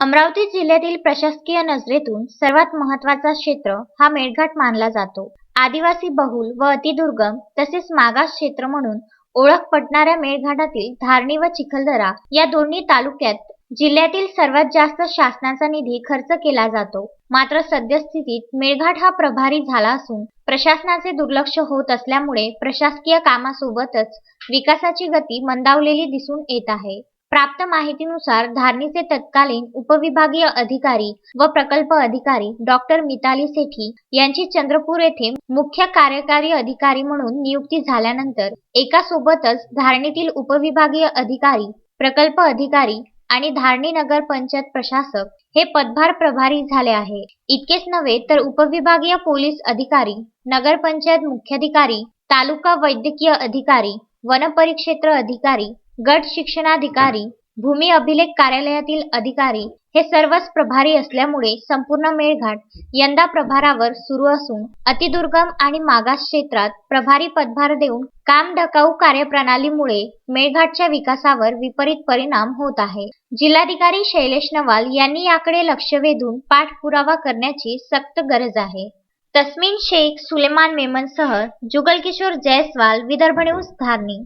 अमरावती जिल्ह्यातील प्रशासकीय नजरेतून सर्वात महत्त्वाचा क्षेत्र हा मेळघाट मानला जातो. आदिवासी बहुल व अतिदुर्गम तसेच मागास क्षेत्र म्हणून ओळख पटणाऱ्या मेळघाटातील धारणी व चिखलदरा या दोन्ही तालुक्यात जिल्ह्यातील सर्वात जास्त शासनाचा निधी खर्च केला जातो. मात्र सद्यस्थितीत मेळघाट हा प्रभारी झाला असून प्रशासनाचे दुर्लक्ष होत असल्यामुळे प्रशासकीय कामासोबतच विकासाची गती मंदावलेली दिसून येत आहे. प्राप्त माहितीनुसार धारणीचे तत्कालीन उपविभागीय अधिकारी व प्रकल्प अधिकारी डॉक्टर मिताली सेठी यांची चंद्रपूर येथे मुख्य कार्यकारी अधिकारी म्हणून नियुक्ती झाल्यानंतर एका सोबतच धारणीतील उपविभागीय अधिकारी प्रकल्प अधिकारी आणि धारणी नगर पंचायत प्रशासक हे पदभार प्रभारी झाले आहे. इतकेच नव्हे तर उपविभागीय पोलीस अधिकारी नगरपंचायत मुख्याधिकारी तालुका वैद्यकीय अधिकारी वनपरिक्षेत्र अधिकारी गट शिक्षणाधिकारी भूमी अभिलेख कार्यालयातील अधिकारी हे सर्वच प्रभारी असल्यामुळे संपूर्ण मेळघाट यंदा प्रभारावर सुरू असून अतिदुर्गम आणि मागास क्षेत्रात प्रभारी पदभार देऊन काम ढकाऊ कार्यप्रणालीमुळे मेळघाटच्या विकासावर विपरीत परिणाम होत आहे. जिल्हाधिकारी शैलेश नवाल यांनी याकडे लक्ष वेधून पाठपुरावा करण्याची सक्त गरज आहे. तस्मिन शेख सुलेमान मेमनसह जुगल किशोर जयस्वाल विदर्भ न्यूज धारणी.